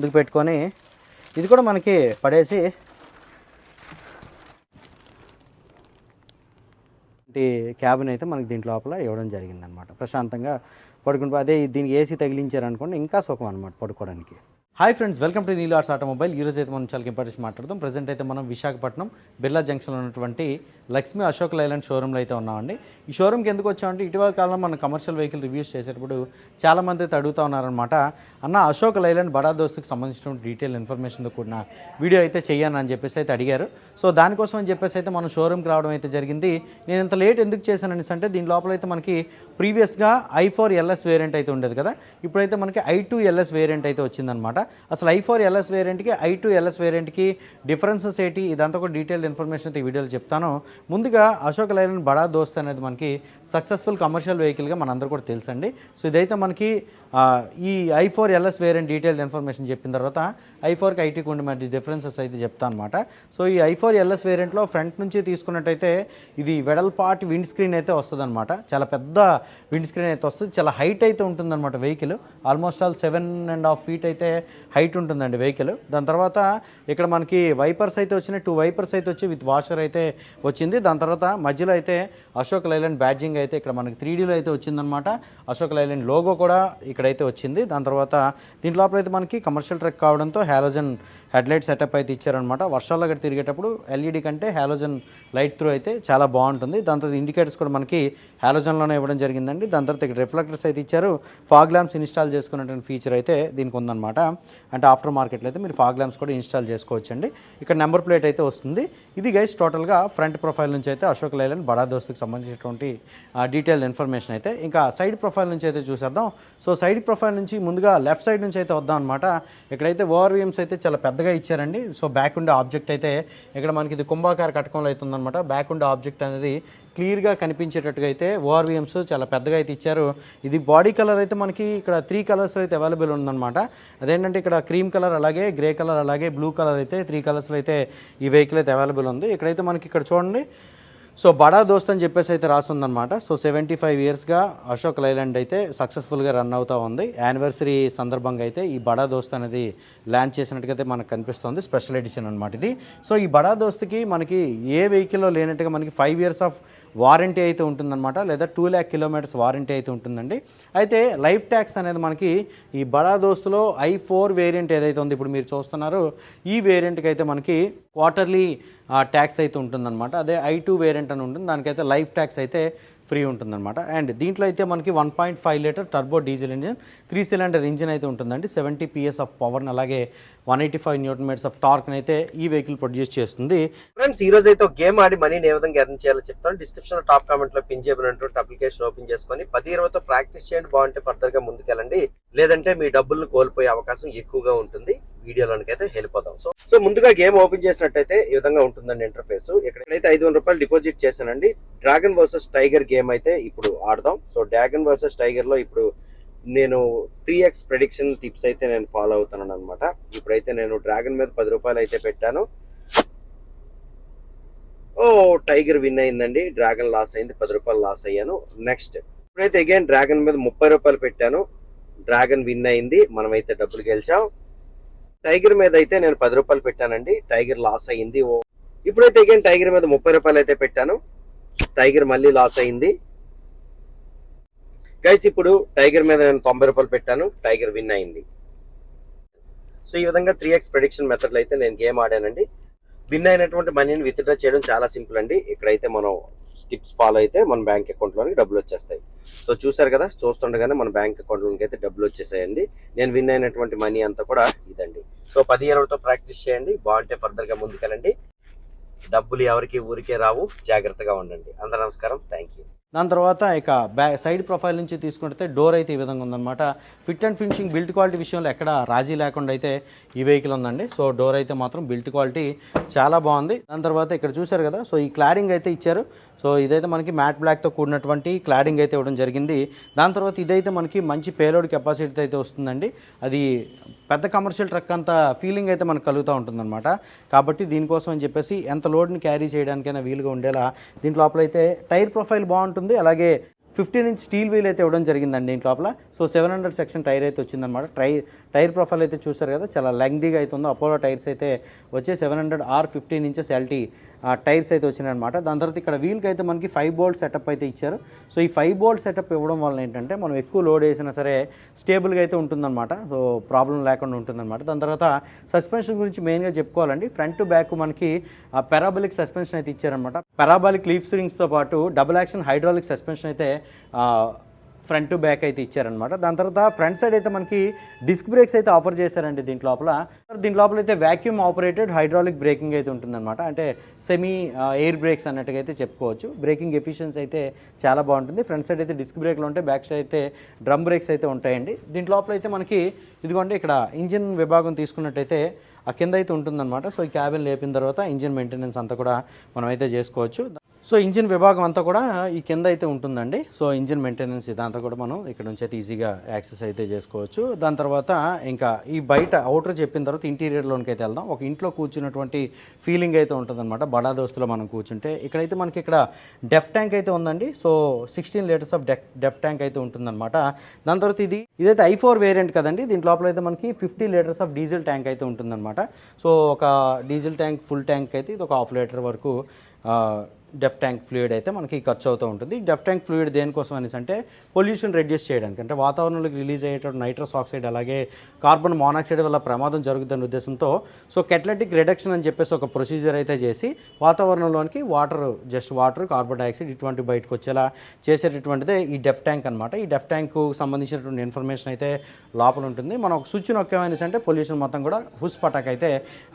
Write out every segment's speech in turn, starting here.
ముందుకు పెట్టుకొని ఇది కూడా మనకి పడేసి క్యాబిన్ అయితే మనకి దీంట్ లోపల ఇవ్వడం జరిగిందనమాట ప్రశాంతంగా పడుకుంటే అదే దీనికి ఏసీ తగిలించారనుకోండి ఇంకా సుఖం అనమాట పడుకోవడానికి. Hi friends welcome to Neel arts automobile. ఈరోజు అయితే మనం చాలా ఇంపార్టెన్స్ మాట్లాడదాం. ప్రజెంట్ అయితే మనం విశాఖపట్నం బిర్లా జంక్షన్లో ఉన్నటువంటి లక్ష్మీ అశోక్ లైలాండ్ షోరూంలో అయితే ఉన్నామండి. ఈ షోరూమ్కి ఎందుకు వచ్చామంటే ఇటీవల కాలంలో మనం కమర్షియల్ వెహికల్ రివ్యూస్ చేసేటప్పుడు చాలామంది అయితే అడుగుతూ ఉన్నారనమాట అన్న అశోక్ లైలాండ్ బడా దోస్తుకి సంబంధించిన డీటెయిల్ ఇన్ఫర్మేషన్తో కూడిన వీడియో అయితే చెయ్యాను? అని చెప్పేసి అయితే అడిగారు. సో దానికోసం అని చెప్పేసి అయితే మనం షోరూమ్కి రావడం అయితే జరిగింది. నేను ఇంత లేట్ ఎందుకు చేశానని అంటే దీని లోపల అయితే మనకి ప్రీవియస్గా ఐ ఫోర్ ఎల్ఎస్ వేరియంట్ అయితే ఉండేది కదా. ఇప్పుడైతే మనకి ఐ టూ ఎల్ఎస్ వేరియంట్ అయితే వచ్చిందనమాట అసలు ఐ ఫోర్ ఎల్ఎస్ వేరియంట్కి ఐ టూ ఎల్ఎస్ వేరియంట్కి డిఫరెన్సెస్ ఏంటి? ఇదంతా కూడా డీటెయిల్డ్ ఇన్ఫర్మేషన్ అయితే ఈ వీడియోలో చెప్తాను. ముందుగా అశోక్ లైలాండ్ బడా దోస్త్ అనేది మనకి సక్సెస్ఫుల్ కమర్షియల్ వెహికల్గా మనందరూ కూడా తెలుసండి. సో ఇదైతే మనకి ఈ I four LS variant detailed information చెప్పిన తర్వాత ఐ ఫోర్కి ఐటీకి ఉండే మధ్య డిఫరెన్సెస్ అయితే చెప్తాను అనమాట సో ఈ ఐ ఫోర్ ఎల్ఎస్ వేరియంట్లో ఫ్రంట్ నుంచి తీసుకున్నట్టయితే ఇది వెడల్పాటి విండ్ స్క్రీన్ అయితే వస్తుంది చాలా పెద్ద విండ్ స్క్రీన్ అయితే వస్తుంది. చాలా హైట్ అయితే ఉంటుందన్నమాట vehicle. Almost all seven and half feet అయితే హైట్ ఉంటుందండి వెహికల్. దాని తర్వాత ఇక్కడ మనకి వైపర్స్ అయితే వచ్చినాయి. టూ వైపర్స్ అయితే వచ్చి విత్ వాషర్ అయితే వచ్చింది. దాని తర్వాత మధ్యలో అయితే అశోక్ లైలాండ్ బ్యాడ్జింగ్ అయితే ఇక్కడ మనకి త్రీ డీలో అయితే వచ్చిందనమాట అశోక్ లైలాండ్ లోగో కూడా ఇక్కడైతే వచ్చింది. దాని తర్వాత దీని లోపల అయితే మనకి కమర్షియల్ ట్రక్ కావడంతో హ్యాలోజన్ హెడ్లైట్ సెటప్ అయితే ఇచ్చారనమాట వర్షాల్లో గట్టి తిరిగేటప్పుడు ఎల్ఈడి కంటే హ్యాలోజన్ లైట్ త్రూ అయితే చాలా బాగుంటుంది. దాని తర్వాత ఇండికేటర్స్ కూడా మనకి హ్యాలోజన్లోనే ఇవ్వడం జరిగిందండి. దాని తర్వాత ఇక్కడ రిఫ్లెక్టర్స్ అయితే ఇచ్చారు. ఫాగ్ ల్యాంప్స్ ఇన్స్టాల్ చేసుకున్నటువంటి ఫీచర్ అయితే దీనికి ఉందన్నమాట. అంటే ఆఫ్టర్ మార్కెట్లో అయితే మీరు ఫాగ్ ల్యాంప్స్ కూడా ఇన్స్టాల్ చేసుకోవచ్చండి. ఇక్కడ నెంబర్ ప్లేట్ అయితే వస్తుంది. ఇది గైస్ టోటల్గా ఫ్రంట్ ప్రొఫైల్ నుంచి అయితే అశోక్ లైలాండ్ బడా దోస్తుకి సంబంధించినటువంటి డీటెయిల్ ఇన్ఫర్మేషన్ అయితే ఇంకా సైడ్ ప్రొఫైల్ నుంచి అయితే చూసేద్దాం. సో సైడ్ ప్రొఫైల్ నుంచి ముందుగా లెఫ్ట్ సైడ్ నుంచి అయితే వద్దాం అనమాట ఇక్కడైతే ఓఆర్వీఎమ్స్ అయితే చాలా పెద్దగా ఇచ్చారండి. సో బ్యాక్ ఉండే ఆబ్జెక్ట్ అయితే ఇక్కడ మనకి ఇది కుంభాకార కటకంలో అయితే బ్యాక్ ఉండే ఆబ్జెక్ట్ అనేది క్లియర్గా కనిపించేటట్టుగా అయితే ఓఆర్విఎమ్స్ చాలా పెద్దగా అయితే ఇచ్చారు. ఇది బాడీ కలర్ అయితే మనకి ఇక్కడ త్రీ కలర్స్ అయితే అవైలబుల్ ఉందన్నమాట. అదేంటంటే ఇక్కడ క్రీమ్ కలర్ అలాగే గ్రే కలర్ అలాగే బ్లూ కలర్ అయితే త్రీ కలర్స్లో అయితే ఈ వెహికల్ అయితే అవైలబుల్ ఉంది. ఇక్కడైతే మనకి ఇక్కడ చూడండి సో బడా దోస్త్ అని చెప్పేసి అయితే రాస్తుందనమాట సో సెవెంటీ ఫైవ్ ఇయర్స్గా అశోక్ లైలాండ్ అయితే సక్సెస్ఫుల్గా రన్ అవుతూ ఉంది. యానివర్సరీ సందర్భంగా అయితే ఈ బడా దోస్త్ అనేది ల్యాండ్ చేసినట్టుగా అయితే మనకు కనిపిస్తుంది. స్పెషల్ ఎడిషన్ అనమాట ఇది. సో ఈ బడా దోస్త్కి మనకి ఏ వెహికల్లో లేనట్టుగా మనకి ఫైవ్ ఇయర్స్ ఆఫ్ వారంటీ అయితే ఉంటుందన్నమాట. లేదా టూ ల్యాక్ కిలోమీటర్స్ వారంటీ అయితే ఉంటుందండి. అయితే లైఫ్ ట్యాక్స్ అనేది మనకి ఈ బడా దోస్తులో ఐ ఫోర్ వేరియంట్ ఏదైతే ఉందో ఇప్పుడు మీరు చూస్తున్నారో ఈ వేరియంట్కి అయితే మనకి క్వార్టర్లీ ట్యాక్స్ అయితే ఉంటుందన్నమాట. అదే ఐ టూ వేరియంట్ అని ఉంటుంది. దానికైతే లైఫ్ ట్యాక్స్ అయితే ఫ్రీ ఉంటుందన్నమాట. అండ్ దీంట్లో అయితే మనకి one point five litre turbo diesel engine three cylinder engine అయితే ఉంటుందండి. సెవెంటీ పిఎస్ ఆఫ్ పవర్ని అలాగే one eighty five newton metres of టార్క్ని అయితే ఈ వెహికల్ ప్రొడ్యూస్ చేస్తుంది. ఫ్రెండ్స్ ఈ రోజు అయితే ఒక గేమ్ ఆడి మనీని ఏ విధంగా ఎర్న్ చేయాలో చెప్తాను. డిస్క్రిప్షన్లో టాప్ కామెంట్లో పిన్ చేయబడినటువంటి అప్లికేషన్ ఓపెన్ చేసుకొని పది ఇరవైతో ప్రాక్టీస్ చేయండి. బాగుంటే ఫర్దర్గా ముందుకెళ్ళండి. లేదంటే మీ డబ్బులను కోల్పోయే అవకాశం ఎక్కువగా ఉంటుంది. వీడియోలోనికి అయితే వెళ్ళిపోదాం సో సో ముందుగా గేమ్ ఓపెన్ చేసినట్టయితే ఈ విధంగా ఉంటుందండి ఇంటర్ఫేస్. ఇక్కడైతే ఐదు వందల రూపాయలు డిపాజిట్ చేశానండి. డ్రాగన్ వర్సెస్ టైగర్ గేమ్ అయితే ఇప్పుడు ఆడదాం. సో డ్రాగన్ వర్సెస్ టైగర్లో ఇప్పుడు నేను త్రీ ఎక్స్ ప్రెడిక్షన్ టిప్స్ అయితే నేను ఫాలో అవుతున్నాను అనమాట ఇప్పుడైతే నేను డ్రాగన్ మీద పది రూపాయలు అయితే పెట్టాను. ఓ టైగర్ విన్ అయిందండి. డ్రాగన్ లాస్ అయింది. పది రూపాయలు లాస్ అయ్యాను. నెక్స్ట్. ఇప్పుడైతే అగైన్ డ్రాగన్ మీద ముప్పై రూపాయలు పెట్టాను. డ్రాగన్ విన్ అయింది. మనమైతే డబ్బులు గెలిచాం. టైగర్ మీద అయితే నేను పది రూపాయలు పెట్టానండి. టైగర్ లాస్ అయింది ఓ ఇప్పుడైతే అగైన్ టైగర్ మీద ముప్పై రూపాయలు అయితే పెట్టాను. టైగర్ మళ్ళీ లాస్ అయింది గైస్ ఇప్పుడు టైగర్ మీద నేను తొంభై రూపాయలు పెట్టాను. టైగర్ విన్ అయింది సో ఈ విధంగా త్రీ ఎక్స్ ప్రెడిక్షన్ మెథడ్లో అయితే నేను గేమ్ ఆడానండి. విన్ అయినటువంటి మనీని విత్డ్రా చేయడం చాలా సింపుల్ అండి. ఇక్కడైతే మనం స్టిప్స్ ఫాలో అయితే మన బ్యాంక్ అకౌంట్లోనికి డబ్బులు వచ్చేస్తాయి. సో చూసారు కదా చూస్తుండగానే మన బ్యాంక్ అకౌంట్లోకి అయితే డబ్బులు వచ్చేసాయండి. నేను విన్ అయినటువంటి మనీ అంతా కూడా ఇదండి. సో పది ఇరవైతో ప్రాక్టీస్ చేయండి బాగుంటే ఫర్దర్గా ముందుకెళ్ళండి. డబ్బులు ఎవరికి ఊరికే రావు జాగ్రత్తగా ఉండండి. అందరూ నమస్కారం థ్యాంక్ యూ దాని తర్వాత ఇక బ్యా సైడ్ ప్రొఫైల్ నుంచి తీసుకుంటే డోర్ అయితే ఈ విధంగా ఉందన్నమాట. Fit and finishing built quality విషయంలో ఎక్కడ రాజీ లేకుండా అయితే ఈ వెహికల్ ఉందండి. సో డోర్ అయితే మాత్రం బిల్ట్ క్వాలిటీ చాలా బాగుంది. దాని తర్వాత ఇక్కడ చూశారు కదా సో ఈ క్లాడింగ్ అయితే ఇచ్చారు. సో ఇదైతే మనకి మ్యాట్ బ్లాక్తో కూడినటువంటి క్లాడింగ్ అయితే ఇవ్వడం జరిగింది. దాని తర్వాత ఇదైతే మనకి మంచి పేలోడ్ కెపాసిటీ అయితే వస్తుందండి. అది పెద్ద కమర్షియల్ ట్రక్ అంత ఫీలింగ్ అయితే మనకు కలుగుతూ ఉంటుందన్నమాట. కాబట్టి దీనికోసం అని చెప్పేసి ఎంత లోడ్ని క్యారీ చేయడానికైనా వీలుగా ఉండేలా దీని లోపల అయితే టైర్ ప్రొఫైల్ బాగుంటుంది. అలాగే ఫిఫ్టీన్ ఇంచ్ స్టీల్ వీల్ అయితే ఇవ్వడం జరిగిందండి దీంట్ లోపల. So seven hundred section tyre అయితే వచ్చిందనమాట టైర్ టైర్ ప్రొఫైల్ అయితే చూసారు కదా చాలా లెంగ్దీగా అయితే ఉందో అపోలో టైర్స్ అయితే వచ్చే seven hundred R fifteen inches LT tyres అయితే వచ్చినాయి అనమాట దాని తర్వాత ఇక్కడ వీల్కి అయితే మనకి ఫైవ్ బోల్ట్ సెటప్ అయితే ఇచ్చారు. సో ఈ ఫైవ్ బోల్ట్ సెటప్ ఇవ్వడం వల్ల ఏంటంటే మనం ఎక్కువ లోడ్ వేసినా సరే స్టేబుల్గా అయితే ఉంటుందన్నమాట. సో ప్రాబ్లం లేకుండా ఉంటుందన్నమాట. దాని తర్వాత సస్పెన్షన్ గురించి మెయిన్గా చెప్పుకోవాలండి. ఫ్రంట్ టు బ్యాక్ మనకి పెరాబలిక్ సస్పెన్షన్ అయితే ఇచ్చారనమాట పెరాబలిక్ లీఫ్ స్ప్రింగ్స్తో పాటు డబుల్ యాక్షన్ హైడ్రాలిక్ సస్పెన్షన్ అయితే ఫ్రంట్ టు బ్యాక్ అయితే ఇచ్చారనమాట దాని తర్వాత ఫ్రంట్ సైడ్ అయితే మనకి డిస్క్ బ్రేక్స్ అయితే ఆఫర్ చేశారండి దీంట్ లోపల. దీని లోపల అయితే వ్యాక్యూమ్ ఆపరేటెడ్ హైడ్రాలిక్ బ్రేకింగ్ అయితే ఉంటుందన్నమాట. అంటే సెమీ ఎయిర్ బ్రేక్స్ అన్నట్టుగా అయితే చెప్పుకోవచ్చు. బ్రేకింగ్ ఎఫిషియన్సీ అయితే చాలా బాగుంటుంది. ఫ్రంట్ సైడ్ అయితే డిస్క్ బ్రేక్లు ఉంటాయి. బ్యాక్ సైడ్ అయితే డ్రమ్ బ్రేక్స్ అయితే ఉంటాయండి. దీంట్ లోపల అయితే మనకి ఇదిగోండి ఇక్కడ ఇంజిన్ విభాగం తీసుకున్నట్టయితే ఆ కింద అయితే ఉంటుందన్నమాట. సో ఈ క్యాబిన్ లేపిన తర్వాత ఇంజిన్ మెయింటెనెన్స్ అంతా కూడా మనం అయితే చేసుకోవచ్చు. సో ఇంజిన్ విభాగం అంతా కూడా ఈ కింద అయితే ఉంటుందండి. సో ఇంజిన్ మెయింటెనెన్స్ ఇదంతా కూడా మనం ఇక్కడ నుంచి అయితే ఈజీగా యాక్సెస్ అయితే చేసుకోవచ్చు. దాని తర్వాత ఇంకా ఈ బయట అవుటర్ చెప్పిన తర్వాత ఇంటీరియర్లోనికి అయితే వెళ్దాం. ఒక ఇంట్లో కూర్చున్నటువంటి ఫీలింగ్ అయితే ఉంటుందన్నమాట. బడా దోస్తులో మనం కూర్చుంటే ఇక్కడైతే మనకి ఇక్కడ డెఫ్ ట్యాంక్ అయితే ఉందండి. So sixteen litres of DEF DEF tank అయితే ఉంటుందన్నమాట. దాని తర్వాత ఇది ఇదైతే ఐ ఫోర్ వేరియంట్ కదండి. దీంట్ లోపల అయితే మనకి fifty litres of diesel tank అయితే ఉంటుందన్నమాట. సో ఒక డీజిల్ ట్యాంక్ ఫుల్ ట్యాంక్ అయితే ఇది ఒక హాఫ్ లీటర్ వరకు డెఫ్ ట్యాంక్ ఫ్లూయిడ్ అయితే మనకి ఖర్చు అవుతూ ఉంటుంది డెఫ్ ట్యాంక్ ఫ్లూయిడ్ దేనికోసం అనేసి అంటే పొల్యూషన్ రెడ్యూస్ చేయడానికి. అంటే వాతావరణంలోకి రిలీజ్ అయ్యేటువంటి నైట్రస్ ఆక్సైడ్ అలాగే కార్బన్ మోనాక్సైడ్ వల్ల ప్రమాదం జరుగుతున్న ఉద్దేశంతో సో కెటలెటిక్ రిడక్షన్ అని చెప్పేసి ఒక ప్రొసీజర్ అయితే చేసి వాతావరణంలోనికి water just water carbon dioxide ఇటువంటి బయటకు వచ్చేలా చేసేటటువంటిదే ఈ డెఫ్ ట్యాంక్ అనమాట ఈ డెఫ్ ట్యాంకు సంబంధించినటువంటి ఇన్ఫర్మేషన్ అయితే లోపల ఉంటుంది. మనం ఒక స్విచ్ నొక్కామనేసి అంటే పొల్యూషన్ మొత్తం కూడా హుస్ పటాక్ అయితే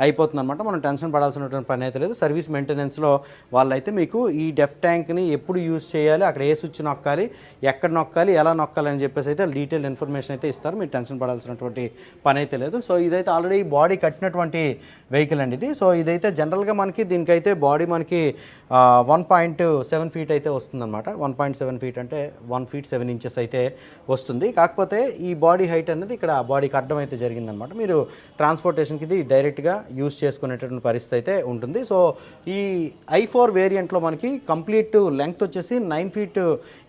అయిపోతుంది అనమాట మనం టెన్షన్ పడాల్సినటువంటి పని అయితే లేదు. సర్వీస్ మెయింటెనెన్స్లో వాళ్ళైతే మీకు మీకు ఈ డెఫ్ ట్యాంక్ని ఎప్పుడు యూజ్ చేయాలి అక్కడ ఏ స్విచ్ నొక్కాలి ఎక్కడ నొక్కాలి ఎలా నొక్కాలి అని చెప్పేసి అయితే డీటెయిల్ ఇన్ఫర్మేషన్ అయితే ఇస్తారు. మీరు టెన్షన్ పడాల్సినటువంటి పని అయితే లేదు. సో ఇదైతే ఆల్రెడీ బాడీ కట్టినటువంటి వెహికల్ అండి ఇది. సో ఇదైతే జనరల్గా మనకి దీనికైతే బాడీ మనకి వన్ పాయింట్ సెవెన్ ఫీట్ అయితే వస్తుందన్నమాట. వన్ పాయింట్ సెవెన్ ఫీట్ అంటే వన్ ఫీట్ సెవెన్ ఇంచెస్ అయితే వస్తుంది. కాకపోతే ఈ బాడీ హైట్ అనేది ఇక్కడ బాడీకి కట్టడం అయితే జరిగిందనమాట మీరు ట్రాన్స్పోర్టేషన్కి ఇది డైరెక్ట్గా యూజ్ చేసుకునేటటువంటి పరిస్థితి అయితే ఉంటుంది. సో ఈ ఐ ఫోర్ వేరియంట్లో మనకి కంప్లీట్ లెంగ్త్ వచ్చేసి నైన్ ఫీట్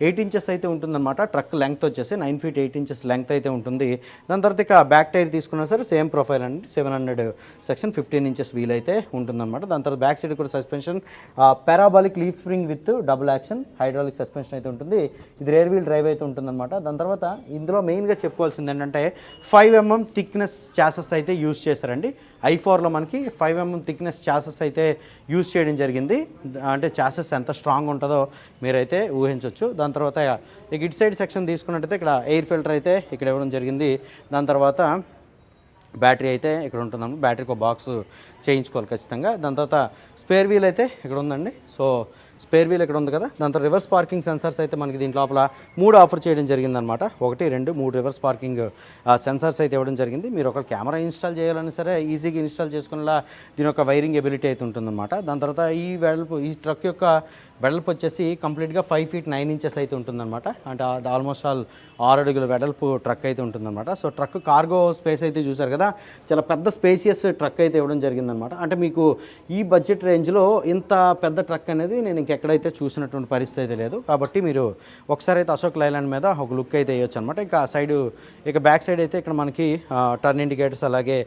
ఎయిట్ ఇంచెస్ అయితే ఉంటుందన్నమాట. ట్రక్ లెంగ్త్ వచ్చేసి nine feet eight inches length అయితే ఉంటుంది. దాని తర్వాత ఇక బ్యాక్ టైర్ తీసుకున్నా సరే సేమ్ ప్రొఫైల్ అండి. Seven hundred section fifteen inches wheel అయితే ఉంటుందన్నమాట. దాని తర్వాత బ్యాక్ సైడ్ కూడా suspension parabolic leaf spring with double action hydraulic suspension అయితే ఉంటుంది. ఇది రేర్ వీల్ డ్రైవ్ అయితే ఉంటుందన్నమాట. దాని తర్వాత ఇందులో మెయిన్గా చెప్పుకోవాల్సింది ఏంటంటే ఫైవ్ ఎంఎం థిక్నెస్ చాసెస్ అయితే యూస్ చేశారండి. ఐ ఫోర్లో మనకి ఫైవ్ ఎంఎం థిక్నెస్ చాసెస్ అయితే యూస్ చేయడం జరిగింది. అంటే చాసెస్ ఎంత స్ట్రాంగ్ ఉంటుందో మీరైతే ఊహించవచ్చు దాని తర్వాత ఇక ఇటు సైడ్ సెక్షన్ తీసుకున్నట్టయితే ఇక్కడ ఎయిర్ ఫిల్టర్ అయితే ఇక్కడ ఇవ్వడం జరిగింది. దాని తర్వాత బ్యాటరీ అయితే ఇక్కడ ఉంటుందండి బ్యాటరీకి ఒక బాక్స్ చేయించుకోవాలి ఖచ్చితంగా. దాని తర్వాత స్పేర్ వీల్ అయితే ఇక్కడ ఉందండి. సో స్పేర్ వీల్ ఇక్కడ ఉంది కదా? దాని తర్వాత రివర్స్ పార్కింగ్ సెన్సార్స్ అయితే మనకి దీంట్ లోపల మూడు ఆఫర్ చేయడం జరిగిందనమాట ఒకటి రెండు మూడు రివర్స్ పార్కింగ్ సెన్సార్స్ అయితే ఇవ్వడం జరిగింది. మీరు ఒక కెమెరా ఇన్స్టాల్ చేయాలని సరే ఈజీగా ఇన్స్టాల్ చేసుకునేలా దీని యొక్క వైరింగ్ ఎబిలిటీ అయితే ఉంటుందన్నమాట. దాని తర్వాత ఈ వెడల్పు ఈ ట్రక్ యొక్క వెడల్పు వచ్చేసి కంప్లీట్గా ఫైవ్ ఫీట్ నైన్ ఇంచెస్ అయితే ఉంటుందన్నమాట. అంటే ఆల్మోస్ట్ ఆల్ ఆరు అడుగుల వెడల్పు ట్రక్ అయితే ఉంటుందన్నమాట. సో ట్రక్ కార్గో స్పేస్ అయితే చూసారు కదా చాలా పెద్ద స్పేసియస్ ట్రక్ అయితే ఇవ్వడం జరిగిందనమాట అంటే మీకు ఈ బడ్జెట్ రేంజ్లో ఇంత పెద్ద ట్రక్ అనేది నేను ఇంకెక్కడైతే చూసినటువంటి పరిస్థితి అయితే లేదు. కాబట్టి మీరు ఒకసారి అయితే అశోక్ లైలాండ్ మీద ఒక లుక్ అయితే వేయొచ్చు అనమాట ఇంకా సైడ్ ఇక బ్యాక్ సైడ్ అయితే ఇక్కడ మనకి టర్న్ ఇండికేటర్స్ అలాగే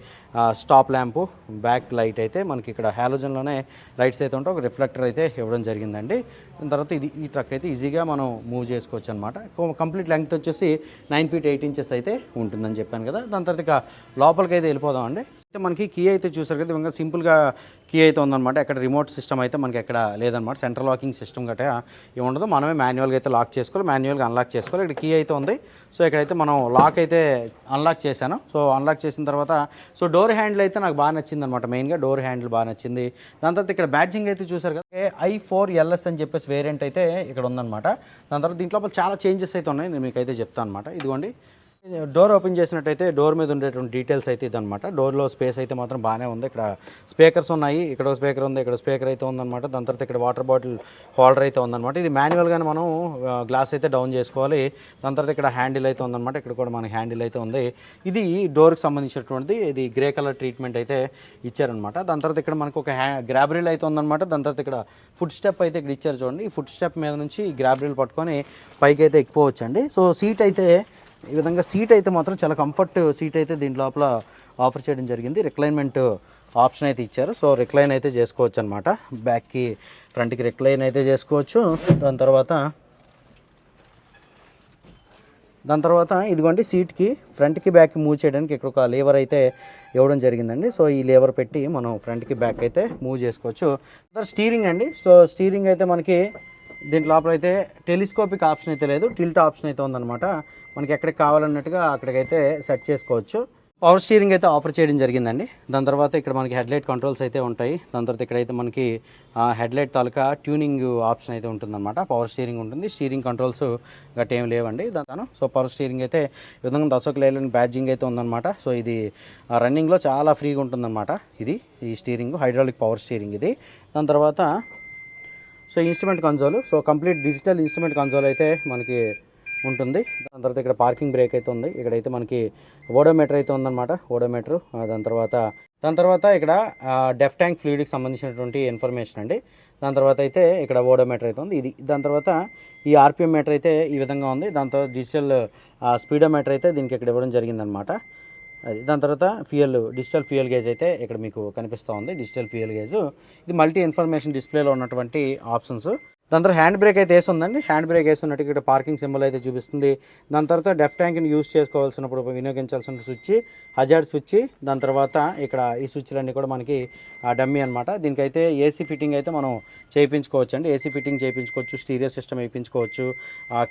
స్టాప్ ల్యాంపు బ్యాక్ లైట్ అయితే మనకి ఇక్కడ హ్యాలోజన్లోనే లైట్స్ అయితే ఉంటే ఒక రిఫ్లెక్టర్ అయితే ఇవ్వడం జరిగిందండి. దాని తర్వాత ఇది ఈ ట్రక్ అయితే ఈజీగా మనం మూవ్ చేసుకోవచ్చు అనమాట కంప్లీట్ లెంగ్త్ వచ్చేసి నైన్ ఫీట్ ఎయిట్ ఇంచెస్ అయితే ఉంటుందని చెప్పాను కదా. దాని తర్వాత ఇక లోపలికి అయితే వెళ్ళిపోదాం అండి అయితే మనకి కీ అయితే చూసారు కదా ఇంకా సింపుల్గా కీ అయితే ఉందన్నమాట. ఎక్కడ రిమోట్ సిస్టమ్ అయితే మనకి ఎక్కడ లేదనమాట సెంట్రల్ లాకింగ్ సిస్టమ్ గట్రా ఏమి ఉండదు. మనమే మాన్యువల్గా అయితే లాక్ చేసుకోవాలి మాన్యువల్గా అన్లాక్ చేసుకోవాలి. ఇక్కడ కీ అయితే ఉంది. సో ఇక్కడైతే మనం లాక్ అయితే అన్లాక్ చేశాను. సో అన్లాక్ చేసిన తర్వాత సో డోర్ హ్యాండిల్ అయితే నాకు బాగా నచ్చింది అనమాట మెయిన్గా డోర్ హ్యాండిల్ బాగా నచ్చింది. దాని తర్వాత ఇక్కడ బ్యాడ్జింగ్ అయితే చూసారు కదా ఐ ఫోర్ ఎల్ఎస్ అని చెప్పేసి వేరియంట్ అయితే ఇక్కడ ఉందన్నమాట. దాని తర్వాత దీంట్లో చాలా చేంజెస్ అయితే ఉన్నాయి. నేను మీకు అయితే చెప్తాను అనమాట ఇదిగోండి. డోర్ ఓపెన్ చేసినట్టయితే డోర్ మీద ఉండేటువంటి డీటెయిల్స్ అయితే ఇదనమాట డోర్లో స్పేస్ అయితే మాత్రం బాగానే ఉంది. ఇక్కడ స్పీకర్స్ ఉన్నాయి. ఇక్కడ స్పీకర్ ఉంది ఇక్కడ స్పీకర్ అయితే ఉందన్నమాట. దాని తర్వాత ఇక్కడ వాటర్ బాటిల్ హోల్డర్ అయితే ఉందన్నమాట. ఇది మాన్యువల్గానే మనం గ్లాస్ అయితే డౌన్ చేసుకోవాలి. దాని తర్వాత ఇక్కడ హ్యాండిల్ అయితే ఉందన్నమాట. ఇక్కడ కూడా మనకి హ్యాండిల్ అయితే ఉంది. ఇది డోర్కి సంబంధించినటువంటిది. ఇది గ్రే కలర్ ట్రీట్మెంట్ అయితే ఇచ్చారనమాట దాని తర్వాత ఇక్కడ మనకు ఒక హ్యా గ్రాబ్రిల్ అయితే ఉందన్నమాట. దాని తర్వాత ఇక్కడ ఫుడ్ స్టెప్ అయితే ఇక్కడ ఇచ్చారు చూడండి. ఈ ఫుడ్ స్టెప్ మీద నుంచి గ్రాబ్రిల్ పట్టుకొని పైకి అయితే ఎక్కిపోవచ్చు అండి సో సీట్ అయితే ఈ విధంగా సీట్ అయితే మాత్రం చాలా కంఫర్ట్ సీట్ అయితే దీని లోపల ఆఫర్ చేయడం జరిగింది. రిక్లైన్మెంట్ ఆప్షన్ అయితే ఇచ్చారు. సో రిక్లైన్ అయితే చేసుకోవచ్చు అనమాట బ్యాక్కి ఫ్రంట్కి రిక్లైన్ అయితే చేసుకోవచ్చు. దాని తర్వాత దాని తర్వాత ఇదిగోండి సీట్కి ఫ్రంట్కి బ్యాక్ మూవ్ చేయడానికి ఇక్కడ ఒక లేవర్ అయితే ఇవ్వడం జరిగిందండి. సో ఈ లేవర్ పెట్టి మనం ఫ్రంట్కి బ్యాక్ అయితే మూవ్ చేసుకోవచ్చు. స్టీరింగ్ అండి. సో స్టీరింగ్ అయితే మనకి దీని లోపల అయితే టెలిస్కోపిక్ ఆప్షన్ అయితే లేదు టిల్ట్ ఆప్షన్ అయితే ఉందన్నమాట. మనకి ఎక్కడికి కావాలన్నట్టుగా అక్కడికైతే సెట్ చేసుకోవచ్చు. పవర్ స్టీరింగ్ అయితే ఆఫర్ చేయడం జరిగిందండి. దాని తర్వాత ఇక్కడ మనకి హెడ్లైట్ కంట్రోల్స్ అయితే ఉంటాయి. దాని తర్వాత ఇక్కడైతే మనకి హెడ్లైట్ తాలూకా ట్యూనింగ్ ఆప్షన్ అయితే ఉంటుందన్నమాట. పవర్ స్టీరింగ్ ఉంటుంది. స్టీరింగ్ కంట్రోల్స్ గట్ట ఏం లేవండి. దాని సో పవర్ స్టీరింగ్ అయితే ఈ విధంగా దశకు లేని బ్యాడ్జింగ్ అయితే ఉందన్నమాట. సో ఇది రన్నింగ్లో చాలా ఫ్రీగా ఉంటుందన్నమాట. ఇది ఈ స్టీరింగ్ హైడ్రాలిక్ పవర్ స్టీరింగ్ ఇది. దాని తర్వాత so instrument console so complete digital instrument console అయితే మనకి ఉంటుంది. దాని తర్వాత ఇక్కడ పార్కింగ్ బ్రేక్ అయితే ఉంది. ఇక్కడైతే మనకి ఓడోమీటర్ అయితే ఉందన్నమాట ఓడోమీటర్. దాని తర్వాత దాని తర్వాత ఇక్కడ డెఫ్ ట్యాంక్ ఫ్లూయిడ్కి సంబంధించినటువంటి ఇన్ఫర్మేషన్ అండి. దాని తర్వాత అయితే ఇక్కడ ఓడోమీటర్ అయితే ఉంది. ఇది దాని తర్వాత ఈ ఆర్పిఎం మీటర్ అయితే ఈ విధంగా ఉంది. దాని తర్వాత డిజిటల్ స్పీడోమీటర్ అయితే దీనికి ఇక్కడ ఇవ్వడం జరిగిందనమాట అది దాని తర్వాత ఫ్యూయల్ డిజిటల్ ఫ్యూయల్ గేజ్ అయితే ఇక్కడ మీకు కనిపిస్తూ ఉంది. Digital fuel gauge. ఇది మల్టీ ఇన్ఫర్మేషన్ డిస్ప్లేలో ఉన్నటువంటి ఆప్షన్స్. దాని తర్వాత హ్యాండ్ బ్రేక్ అయితే వేసి ఉందండి హ్యాండ్ బ్రేక్ వేసి ఇక్కడ పార్కింగ్ సింబల్ అయితే చూపిస్తుంది. దాని తర్వాత డెఫ్ ట్యాంక్ని యూస్ చేసుకోవాల్సినప్పుడు వినియోగించాల్సిన స్విచ్ హజార్డ్ స్విచ్ దాని తర్వాత ఇక్కడ ఈ స్విచ్లన్నీ కూడా మనకి డమ్మీ అనమాట దీనికైతే ఏసీ ఫిట్టింగ్ అయితే మనం చేయించుకోవచ్చు అండి ఏసీ ఫిట్టింగ్ చేయించుకోవచ్చు స్టీరియో సిస్టమ్ వేయించుకోవచ్చు.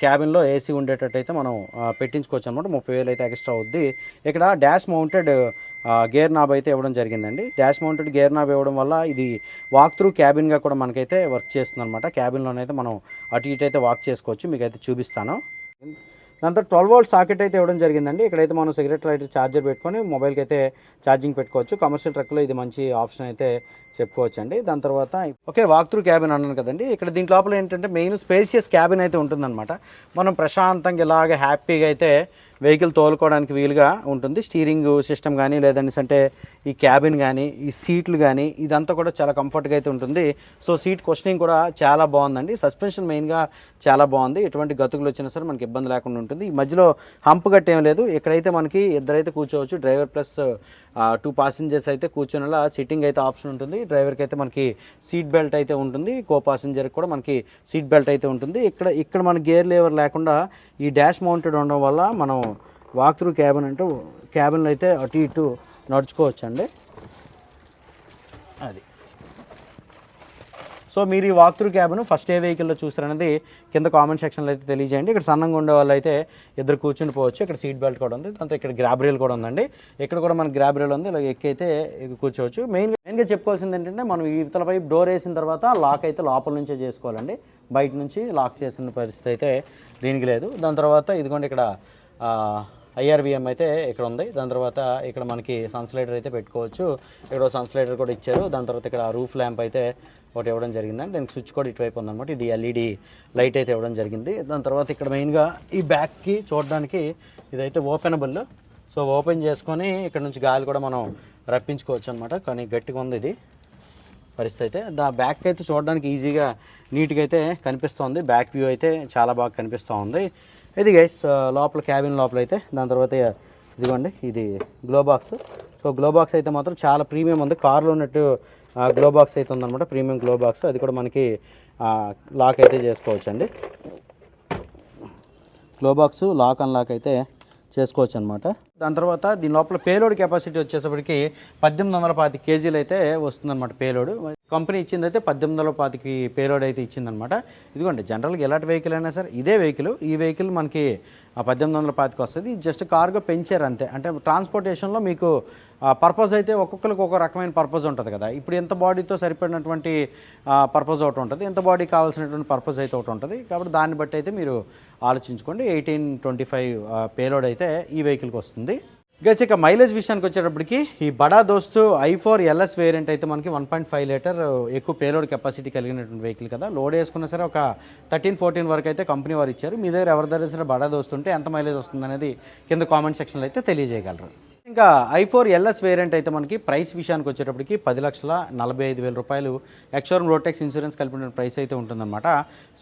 క్యాబిన్లో ఏసీ ఉండేటట్టు అయితే మనం పెట్టించుకోవచ్చు అనమాట ముప్పై వేలు అయితే ఎక్స్ట్రా అవుద్ది. ఇక్కడ డాష్ మౌంటెడ్ గేర్ నాబ్ అయితే ఇవ్వడం జరిగిందండి. డాష్ మౌంటెడ్ గేర్ నాబ్ ఇవ్వడం వల్ల ఇది వాక్ త్రూ క్యాబిన్గా కూడా మనకైతే వర్క్ చేస్తుంది అనమాట అయితే మనం అటు ఇటు అయితే వాక్ చేసుకోవచ్చు. మీకు అయితే చూపిస్తాను. దాంతో ట్వెల్వ్ వోల్ట్ సాకెట్ అయితే ఇవ్వడం జరిగిందండి. ఇక్కడైతే మనం సిగరెట్ లైట్ ఛార్జర్ పెట్టుకొని మొబైల్కి అయితే ఛార్జింగ్ పెట్టుకోవచ్చు. కమర్షియల్ ట్రక్లో ఇది మంచి ఆప్షన్ అయితే చెప్పుకోవచ్చు అండి దాని తర్వాత ఓకే వాక్ త్రూ క్యాబిన్ అన్నాను కదండి. ఇక్కడ దీంట్ లోపల ఏంటంటే మెయిన్ స్పేసియస్ క్యాబిన్ అయితే ఉంటుందన్నమాట. మనం ప్రశాంతంగా ఇలాగ హ్యాపీగా అయితే వెహికల్ తోలుకోవడానికి వీలుగా ఉంటుంది. స్టీరింగ్ సిస్టమ్ కానీ లేదంటే అంటే ఈ క్యాబిన్ కానీ ఈ సీట్లు కానీ ఇదంతా కూడా చాలా కంఫర్ట్గా అయితే ఉంటుంది. సో సీట్ క్వశ్చనింగ్ కూడా చాలా బాగుందండి. సస్పెన్షన్ మెయిన్గా చాలా బాగుంది. ఎటువంటి గతుకులు వచ్చినా సరే మనకి ఇబ్బంది లేకుండా ఉంటుంది. ఈ మధ్యలో హంప్ గట్టేం లేదు. ఇక్కడైతే మనకి ఇద్దరైతే కూర్చోవచ్చు డ్రైవర్ ప్లస్ టూ పాసింజర్స్ అయితే కూర్చునేలా సిట్టింగ్ అయితే ఆప్షన్ ఉంటుంది. డ్రైవర్కి అయితే మనకి సీట్ బెల్ట్ అయితే ఉంటుంది. కో పాసింజర్కి కూడా మనకి సీట్ బెల్ట్ అయితే ఉంటుంది. ఇక్కడ ఇక్కడ మన గేర్ లేవర్ లేకుండా ఈ డాష్ మౌంటెడ్ ఉండడం వల్ల మనం వాక్ త్రూ క్యాబిన్ అంటూ క్యాబిన్లో అయితే అటు ఇటు నడుచుకోవచ్చు అండి అది. సో మీరు ఈ వాక్ త్రూ క్యాబ్ను ఫస్ట్ ఏ వెహికల్లో చూసారనేది కింద కామెంట్ సెక్షన్లో అయితే తెలియజేయండి. ఇక్కడ సన్నంగా ఉండే వాళ్ళు అయితే ఇద్దరు కూర్చుని పోవచ్చు. ఇక్కడ సీట్ బెల్ట్ కూడా ఉంది. దాంతో ఇక్కడ గ్రాబ్రియల్ కూడా ఉందండి. ఇక్కడ కూడా మనకి గ్రాబ్రియల్ ఉంది. ఇలా ఎక్కైతే కూర్చోవచ్చు. మెయిన్ మెయిన్గా చెప్పుకోవాల్సింది ఏంటంటే మనం ఈ ఇవతల వైపు డోర్ వేసిన తర్వాత లాక్ అయితే లోపల నుంచే చేసుకోవాలండి. బయట నుంచి లాక్ చేసిన పరిస్థితి అయితే దీనికి లేదు. దాని తర్వాత ఇదిగోండి ఇక్కడ ఐఆర్విఎం అయితే ఇక్కడ ఉంది. దాని తర్వాత ఇక్కడ మనకి సన్స్లైడర్ అయితే పెట్టుకోవచ్చు. ఇక్కడ సన్స్లైడర్ కూడా ఇచ్చారు. దాని తర్వాత ఇక్కడ రూఫ్ ల్యాంప్ అయితే ఒకటి ఇవ్వడం జరిగిందండి. దానికి స్విచ్ కూడా ఇటువైపు ఉందన్నమాట. ఇది ఎల్ఈడి లైట్ అయితే ఇవ్వడం జరిగింది. దాని తర్వాత ఇక్కడ మెయిన్గా ఈ బ్యాక్కి చూడడానికి ఇదైతే ఓపెనబుల్. సో ఓపెన్ చేసుకొని ఇక్కడ నుంచి గాలి కూడా మనం రప్పించుకోవచ్చు అనమాట కానీ గట్టిగా ఉంది ఇది పరిస్థితి అయితే. దా బ్యాక్ అయితే చూడడానికి ఈజీగా నీట్గా అయితే కనిపిస్తోంది. బ్యాక్ వ్యూ అయితే చాలా బాగా కనిపిస్తూ ఉంది ఇది గైస్ లోపల క్యాబిన్ లోపల అయితే దాని తర్వాత ఇదిగోండి ఇది glove box so glove box అయితే మాత్రం చాలా ప్రీమియం ఉంది. కార్లో ఉన్నట్టు గ్లో బాక్స్ అయితే ఉందన్నమాట. ప్రీమియం గ్లో బాక్స్ అది కూడా మనకి లాక్ అయితే చేసుకోవచ్చండి. గ్లో బాక్స్ లాక్ అన్లాక్ అయితే చేసుకోవచ్చు అనమాట దాని తర్వాత దీని లోపల పేలోడ్ కెపాసిటీ వచ్చేసప్పటికి పద్దెనిమిది వందల పాతి కేజీలు అయితే వస్తుందన్నమాట పేలోడ్. కంపెనీ ఇచ్చింది అయితే పద్దెనిమిది వందల పాతికి పేలోడ్ అయితే ఇచ్చిందనమాట ఇదిగోండి జనరల్గా ఎలాంటి వెహికల్ అయినా సరే ఇదే వెహికల్. ఈ వెహికల్ మనకి ఆ పద్దెనిమిది వందల పాతికి వస్తుంది. జస్ట్ కార్గా పెంచారు అంతే. అంటే ట్రాన్స్పోర్టేషన్లో మీకు పర్పస్ అయితే ఒక్కొక్కరికి ఒక రకమైన పర్పస్ ఉంటుంది కదా. ఇప్పుడు ఎంత బాడీతో సరిపడినటువంటి పర్పస్ ఒకటి ఉంటుంది. ఎంత బాడీ కావాల్సినటువంటి పర్పస్ అయితే ఒకటి ఉంటుంది. కాబట్టి దాన్ని బట్టి అయితే మీరు ఆలోచించుకోండి. ఎయిటీన్ ట్వంటీ ఫైవ్ పేలోడ్ అయితే ఈ వెహికల్కి వస్తుంది. గైస్ ఇక మైలేజ్ విషయానికి వచ్చేటప్పటికి ఈ బడా దోస్తు ఐ ఫోర్ ఎల్ఎస్ వేరియంట్ అయితే మనకి వన్ పాయింట్ ఫైవ్ లీటర్ ఎక్కువ పేలోడ్ కెపాసిటీ కలిగినటువంటి వెహికల్ కదా. లోడ్ వేసుకున్నా సరే ఒక థర్టీన్ ఫోర్టీన్ వరకు అయితే కంపెనీ వారు ఇచ్చారు. మీ దగ్గర ఎవరి దగ్గర సరే బడా దోస్తుంటే ఎంత మైలేజ్ వస్తుంది అనేది కింద కామెంట్ సెక్షన్లో అయితే తెలియజేయగలరు. ఇంకా ఐఫోర్ ఎల్ఎస్ వేరియంట్ అయితే మనకి ప్రైస్ విషయానికి వచ్చేటప్పటికి పది లక్షల నలభై ఐదు వేల రూపాయలు ఎక్స్షోరూమ్ రోటెక్స్ ఇన్సూరెన్స్ కలిపిన ప్రైస్ అయితే ఉంటుందన్నమాట.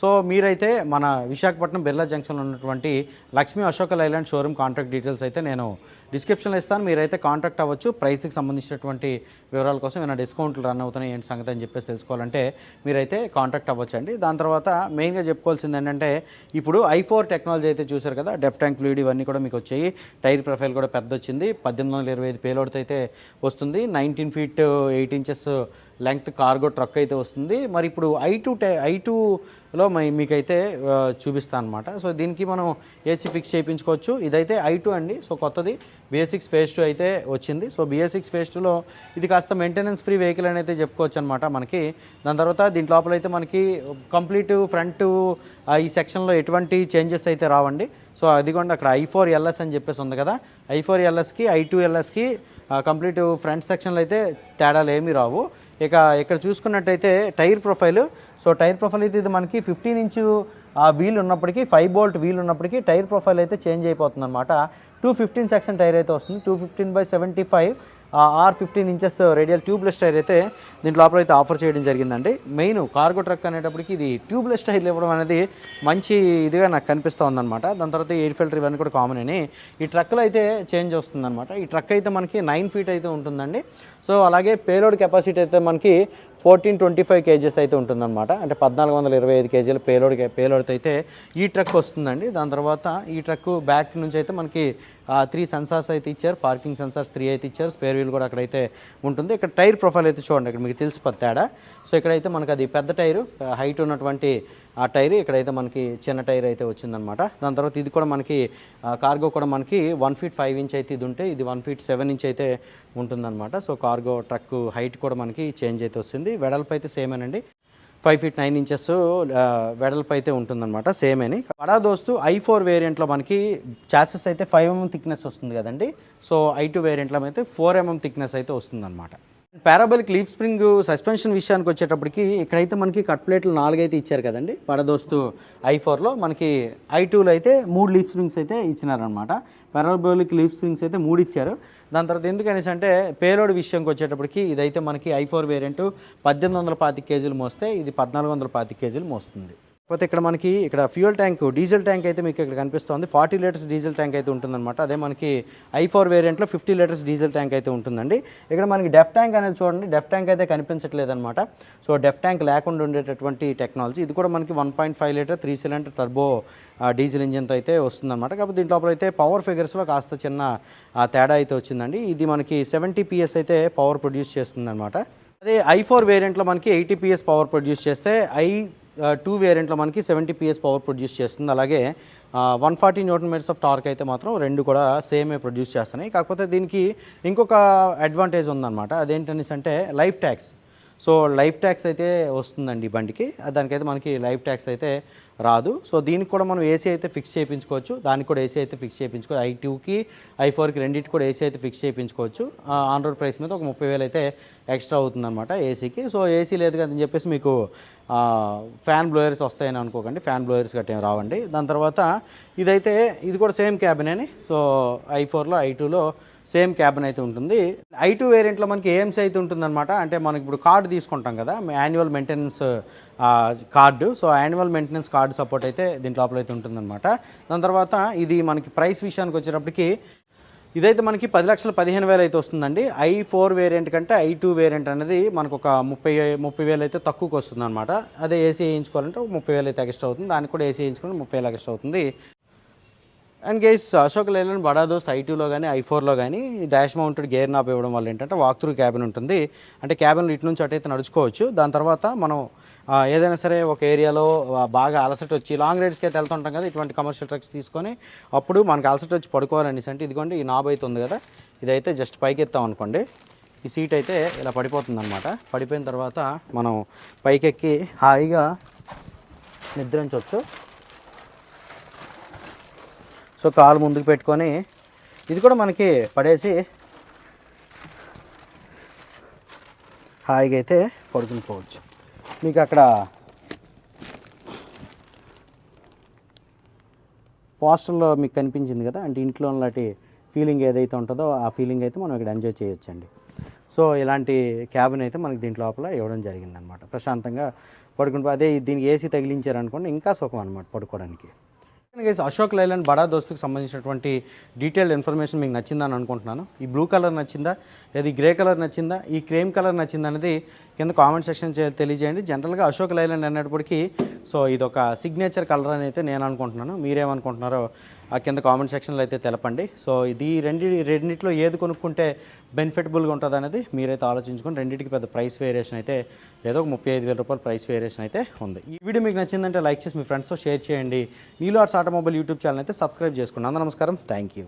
సో మీరైతే మన విశాఖపట్నం బిర్లా జంక్షన్లో ఉన్నటువంటి Lakshmi Ashoka Leyland showroom contact details అయితే నేను డిస్క్రిప్షన్లో ఇస్తాను. మీరైతే కాంటాక్ట్ అవ్వచ్చు. ప్రైస్కి సంబంధించినటువంటి వివరాల కోసం ఏమైనా డిస్కౌంట్లు రన్ అవుతున్నాయి ఏంటి సంగతి అని చెప్పేసి తెలుసుకోవాలంటే మీరైతే కాంటాక్ట్ అవ్వచ్చు అండి దాని తర్వాత మెయిన్గా చెప్పుకోవాల్సింది ఏంటంటే ఇప్పుడు ఐఫోర్ టెక్నాలజీ అయితే చూశారు కదా డెఫ్ ట్యాంక్ ఫ్లూయిడ్ ఇవన్నీ కూడా మీకు వచ్చాయి. టైర్ ప్రొఫైల్ కూడా పెద్ద వచ్చింది పద్దెనిమిది వందల ఇరవై ఐదు పేలోడ్తో అయితే వస్తుంది. Nineteen feet eight inches length cargo truck అయితే వస్తుంది. మరి ఇప్పుడు ఐ టూ టై ఐ టూలో మీకైతే చూపిస్తాను అనమాట సో దీనికి మనం ఏసీ ఫిక్స్ చేయించుకోవచ్చు. ఇదైతే ఐ టూ అండి. సో కొత్తది. బిఎస్ సిక్స్ ఫేజ్ టూ అయితే వచ్చింది. సో బిఎస్ సిక్స్ ఫేజ్ టూలో ఇది కాస్త మెయింటెనెన్స్ ఫ్రీ వెహికల్ అని అయితే చెప్పుకోవచ్చు అనమాట మనకి. దాని తర్వాత దీంట్ లోపల అయితే మనకి కంప్లీట్ ఫ్రంట్ ఈ సెక్షన్లో ఎటువంటి చేంజెస్ అయితే రావండి. సో అదిగోండి అక్కడ ఐ ఫోర్ ఎల్ఎస్ అని చెప్పేసి ఉంది కదా. ఐ ఫోర్ ఎల్ఎస్కి ఐ టూ ఎల్ఎస్కి కంప్లీట్ ఫ్రంట్ సెక్షన్లో అయితే తేడాలు ఏమీ రావు. ఇక ఇక్కడ చూసుకున్నట్టయితే tyre profile. So tyre profile అయితే ఇది మనకి ఫిఫ్టీన్ ఇంచు ఆ వీల్ ఉన్నప్పటికీ ఫైవ్ బోల్ట్ వీల్ ఉన్నప్పటికీ టైర్ ప్రొఫైల్ అయితే చేంజ్ అయిపోతుంది అనమాట టూ ఫిఫ్టీన్ సెక్షన్ టైర్ అయితే వస్తుంది. Two fifteen by seventy five. R fifteen inches radial tubeless tyre అయితే దీంట్లో లోపల అయితే ఆఫర్ చేయడం జరిగిందండి. మెయిన్ కార్గో ట్రక్ అనేటప్పటికి ఇది ట్యూబ్లెస్ టైర్లు ఇవ్వడం అనేది మంచి ఇదిగా నాకు కనిపిస్తూ ఉందన్నమాట. దాని తర్వాత ఎయిర్ ఫిల్టర్ ఇవన్నీ కూడా కామన్ అని ఈ ట్రక్లో అయితే చేంజ్ వస్తుందన్నమాట. ఈ ట్రక్ అయితే మనకి నైన్ ఫీట్ అయితే ఉంటుందండి. సో అలాగే పేలోడ్ కెపాసిటీ అయితే మనకి ఫోర్టీన్ ట్వంటీ ఫైవ్ కేజెస్ అయితే ఉంటుందన్నమాట. అంటే పద్నాలుగు వందల ఇరవై ఐదు కేజీల పేలోడ్ పేలోడ్ అయితే ఈ ట్రక్ వస్తుందండి. దాని తర్వాత ఈ ట్రక్ బ్యాక్ నుంచి అయితే మనకి త్రీ సెన్సార్స్ అయితే ఇచ్చారు పార్కింగ్ సెన్సార్స్ త్రీ అయితే ఇచ్చారు స్పేర్ వీల్ కూడా అక్కడైతే ఉంటుంది. ఇక్కడ టైర్ ప్రొఫైల్ అయితే చూడండి ఇక్కడ మీకు తెలిసిపోద్ది తేడా. సో ఇక్కడైతే మనకి అది పెద్ద టైరు హైట్ ఉన్నటువంటి ఆ టైర్ ఇక్కడైతే మనకి చిన్న టైర్ అయితే వచ్చిందనమాట దాని తర్వాత ఇది కూడా మనకి కార్గో కూడా మనకి వన్ ఫీట్ ఫైవ్ ఇంచ్ అయితే ఇది ఉంటే ఇది వన్ ఫీట్ సెవెన్ ఇంచ్ అయితే ఉంటుందన్నమాట. సో కార్గో ట్రక్ హైట్ కూడా మనకి చేంజ్ అయితే వస్తుంది. వెడల్పు అయితే సేమేనండి ఫైవ్ ఫీట్ నైన్ ఇంచెస్ వెడల్పు అయితే ఉంటుందన్నమాట సేమ్ అని. బడా దోస్తు ఐ ఫోర్ వేరియంట్లో మనకి చాసెస్ అయితే ఫైవ్ ఎంఎం థిక్నెస్ వస్తుంది కదండి. సో ఐ టూ వేరియంట్లో అయితే ఫోర్ ఎంఎం థిక్నెస్ అయితే వస్తుందన్నమాట. పారాబలిక్ లీఫ్ స్ప్రింగ్ సస్పెన్షన్ విషయానికి వచ్చేటప్పటికి ఇక్కడైతే మనకి కట్ ప్లేట్లు నాలుగైతే ఇచ్చారు కదండి. పడదోస్తు ఐ ఫోర్లో మనకి ఐ టూలో అయితే మూడు లీఫ్ స్ప్రింగ్స్ అయితే ఇచ్చినారనమాట పారాబలిక్ లీఫ్ స్ప్రింగ్స్ అయితే మూడు ఇచ్చారు. దాని తర్వాత ఎందుకనేసి అంటే పేలోడ్ విషయంకి వచ్చేటప్పటికి ఇదైతే మనకి ఐ ఫోర్ వేరియంట్ పద్దెనిమిది వందల పాతి కేజీలు మోస్తే ఇది పద్నాలుగు వందల పాతి కేజీలు మోస్తుంది. కాకపోతే ఇక్కడ మనకి ఇక్కడ ఫ్యూయల్ ట్యాంక్ డీజిల్ ట్యాంక్ అయితే మీకు ఇక్కడ కనిపిస్తుంది. ఫార్టీ లీటర్స్ డీజిల్ ట్యాంక్ అయితే ఉంటుందన్నమాట. అదే మనకి ఐ ఫోర్ వేరియంట్లో ఫిఫ్టీ లీటర్స్ డీజిల్ ట్యాంక్ అయితే ఉంటుందండి. ఇక్కడ మనకి డెఫ్ ట్యాంక్ అనేది చూడండి డెఫ్ ట్యాంక్ అయితే కనిపించట్లేదు అనమాట సో డెఫ్ ట్యాంక్ లేకుండా ఉండేటటువంటి టెక్నాలజీ. ఇది కూడా మనకి one point five litre three cylinder turbo diesel ఇంజిన్తో అయితే వస్తుందన్నమాట. కాకపోతే దీంట్లో అయితే పవర్ ఫిగర్స్లో కాస్త చిన్న తేడా అయితే వచ్చిందండి. ఇది మనకి సెవెంటీ పిఎస్ అయితే పవర్ ప్రొడ్యూస్ చేస్తుందన్నమాట. అదే ఐ ఫోర్ వేరియంట్లో మనకి ఎయిటీ పిఎస్ పవర్ ప్రొడ్యూస్ చేస్తే ఐ టూ వేరియంట్లో మనకి సెవెంటీ పిఎస్ పవర్ ప్రొడ్యూస్ చేస్తుంది. అలాగే one forty newton metres of torque అయితే మాత్రం రెండు కూడా సేమే ప్రొడ్యూస్ చేస్తున్నాయి. కాకపోతే దీనికి ఇంకొక అడ్వాంటేజ్ ఉందన్నమాట. అదేంటనేసి అంటే life tax so life tax అయితే వస్తుందండి ఈ బండికి. దానికైతే మనకి లైఫ్ ట్యాక్స్ అయితే రాదు. సో దీనికి కూడా మనం ఏసీ అయితే ఫిక్స్ చేయించుకోవచ్చు. దానికి కూడా ఏసీ అయితే ఫిక్స్ చేయించుకోవచ్చు. ఐ టూకి ఐ ఫోర్కి రెండింటికి కూడా ఏసీ అయితే ఫిక్స్ చేయించుకోవచ్చు. ఆన్ రోడ్ ప్రైస్ మీద ఒక ముప్పై వేలు అయితే ఎక్స్ట్రా అవుతుందన్నమాట ఏసీకి. సో ఏసీ లేదు కదని చెప్పేసి మీకు ఫ్యాన్ బ్లోయర్స్ వస్తాయని అనుకోకండి. ఫ్యాన్ బ్లోయర్స్ గట్రా రావండి. దాని తర్వాత ఇదైతే ఇది కూడా సేమ్ క్యాబిన్ అని సో ఐ ఫోర్లో ఐ టూలో సేమ్ క్యాబిన్ అయితే ఉంటుంది. ఐ టూ వేరియంట్లో మనకి ఏఎంసీ అయితే ఉంటుందన్నమాట. అంటే మనకి ఇప్పుడు కార్డు తీసుకుంటాం కదా annual maintenance card. So annual maintenance card support అయితే దీంట్లో లోపల అయితే ఉంటుందన్నమాట. దాని తర్వాత ఇది మనకి ప్రైస్ విషయానికి వచ్చేటప్పటికి ఇదైతే మనకి పది లక్షల పదిహేను వేలు అయితే వస్తుందండి. ఐ ఫోర్ వేరియంట్ కంటే ఐ టూ వేరియంట్ అనేది మనకు ఒక ముప్పై ముప్పై వేలు అయితే తక్కువకి వస్తుంది అనమాట అదే ఏసీ వేయించుకోవాలంటే ఒక ముప్పై వేలు అయితే ఎక్స్ట్రా అవుతుంది. దానికి కూడా ఏసీ వేయించుకుంటే ముప్పై వేలు ఎక్స్ట్రా అవుతుంది. And guys Ashok Leyland Bada I టూలో కానీ ఐ ఫోర్లో కానీ డాష్ మౌంటెడ్ గేర్ నాప్ ఇవ్వడం వల్ల ఏంటంటే వాక్ త్రూ క్యాబిన్ ఉంటుంది. అంటే క్యాబిన్ ఇటు నుంచి అటైతే నడుచుకోవచ్చు. దాని తర్వాత మనం ఏదైనా సరే ఒక ఏరియాలో బాగా అలసట వచ్చి లాంగ్ రైడ్స్కి అయితే వెళ్తుంటాం కదా ఇటువంటి కమర్షియల్ ట్రక్స్ తీసుకొని అప్పుడు మనకు అలసట వచ్చి పడుకోవాలనేసి అంటే ఇదిగోండి ఈ నాబ్ అయితే ఉంది కదా ఇదైతే జస్ట్ పైకి ఎత్తాం అనుకోండి. ఈ సీట్ అయితే ఇలా పడిపోతుంది అనమాట పడిపోయిన తర్వాత మనం పైకెక్కి హాయిగా నిద్రించవచ్చు సో కాలు ముందుకు పెట్టుకొని ఇది కూడా మనకి పడేసి హాయిగా అయితే పడుకుని పోవచ్చు. మీకు అక్కడ పోస్టర్లో మీకు కనిపించింది కదా అంటే ఇంట్లో లాంటి ఫీలింగ్ ఏదైతే ఉంటుందో ఆ ఫీలింగ్ అయితే మనం ఇక్కడ ఎంజాయ్ చేయొచ్చండి. సో ఇలాంటి క్యాబిన్ అయితే మనకి దీంట్ లోపల ఇవ్వడం జరిగిందనమాట ప్రశాంతంగా పడుకుంటూ అదే దీనికి ఏసీ తగిలించారనుకోండి ఇంకా సుఖం అనమాట పడుకోవడానికి. గైస్ అశోక్ లైలాండ్ బడా దోస్తుకు సంబంధించినటువంటి డీటెయిల్డ్ ఇన్ఫర్మేషన్ మీకు నచ్చిందని అనుకుంటున్నాను. ఈ బ్లూ కలర్ నచ్చిందా? లేదా ఈ గ్రే కలర్ నచ్చిందా? ఈ క్రీమ్ కలర్ నచ్చిందా అనేది కింద కామెంట్ సెక్షన్ తెలియజేయండి. జనరల్గా అశోక్ లైలాండ్ అనేటప్పటికీ సో ఇది ఒక సిగ్నేచర్ కలర్ అని అయితే నేను అనుకుంటున్నాను. మీరేమనుకుంటున్నారో కింద కామెంట్ సెక్షన్లో అయితే తెలపండి. సో ఇది రెండు రెండింటిలో ఏది కొనుక్కుంటే బెనిఫిటబుల్గా ఉంటుంది అనేది మీరైతే ఆలోచించుకొని రెండింటికి పెద్ద ప్రైస్ వేరియేషన్ అయితే ఏదో ఒక ముప్పై ఐదు వేల రూపాయల ప్రైస్ వేరియేషన్ అయితే ఉంది. ఈ వీడియో మీకు నచ్చిందంటే లైక్ చేసి మీ ఫ్రెండ్స్తో షేర్ చేయండి. నీలో ఆర్ట్స్ ఆటోమొబైల్ యూట్యూబ్ ఛానల్ అయితే సబ్స్క్రైబ్ చేసుకోండి అందరూ నమస్కారం. Thank you.